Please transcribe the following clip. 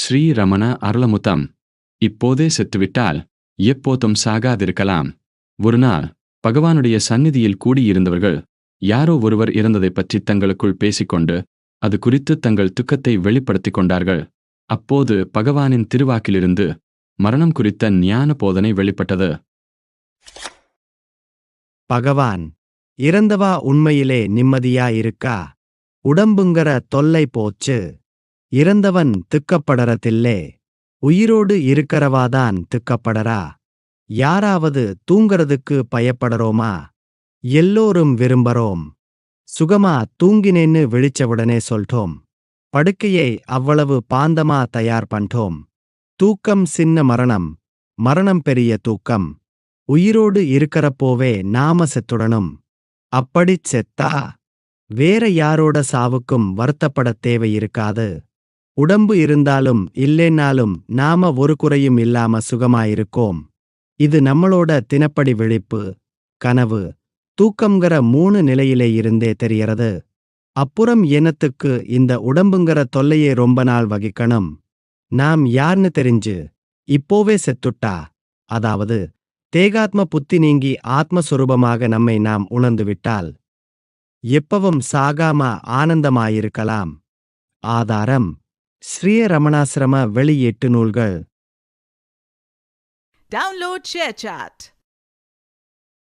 ஸ்ரீரமண அருளமுத்தம். இப்போதே செத்துவிட்டால் எப்போதும் சாகாதிருக்கலாம். ஒருநாள் பகவானுடைய சந்நிதியில் கூடியிருந்தவர்கள் யாரோ ஒருவர் இறந்ததைப் பற்றி தங்களுக்குள் பேசிக்கொண்டு அது குறித்து தங்கள் துக்கத்தை வெளிப்படுத்திக் கொண்டார்கள். அப்போது பகவானின் திருவாக்கிலிருந்து மரணம் குறித்த ஞான போதனை வெளிப்பட்டது. பகவான் இறந்தவா உண்மையிலே நிம்மதியா இருக்கா உடம்புங்கற தொல்லை போச்சு. இறந்தவன் திக்கப்படறதில்லே உயிரோடு இருக்கறவாதான் திக்கப்படறா? யாராவது தூங்கறதுக்கு பயப்படறோமா? எல்லோரும் விரும்பறோம். சுகமா தூங்கினேன்னு விழிச்சவுடனே சொல்றோம் படுக்கையை அவ்வளவு பாந்தமா தயார் பண்றோம் தூக்கம் சின்ன மரணம். மரணம் பெரிய தூக்கம். உயிரோடு இருக்கறப்போவே நாம செத்துடணும். அப்படிச் செத்தா வேற யாரோட சாவுக்கும் வருத்தப்படத் தேவையிருக்காது. உடம்பு இருந்தாலும் இல்லேன்னாலும் நாம ஒரு குறையும் இல்லாம சுகமாயிருக்கோம். இது நம்மளோட தினப்படி விழிப்பு கனவு தூக்கம்ங்கிற மூணு நிலையிலே இருந்தே தெரியறது அப்புறம் எனத்துக்கு இந்த உடம்புங்கிற தொல்லையே ரொம்ப நாள் வகிக்கணும்? நாம் யார்னு தெரிஞ்சு இப்போவே செத்துட்டா? அதாவது தேகாத்ம புத்தி நீங்கி ஆத்மஸ்வரூபமாக நம்மை நாம் உணர்ந்துவிட்டால் எப்பவும் சாகாம ஆனந்தமாயிருக்கலாம். ஆதாரம் ஸ்ரீரமணாசிரம வெளியீட்டு நூல்கள். Download share chat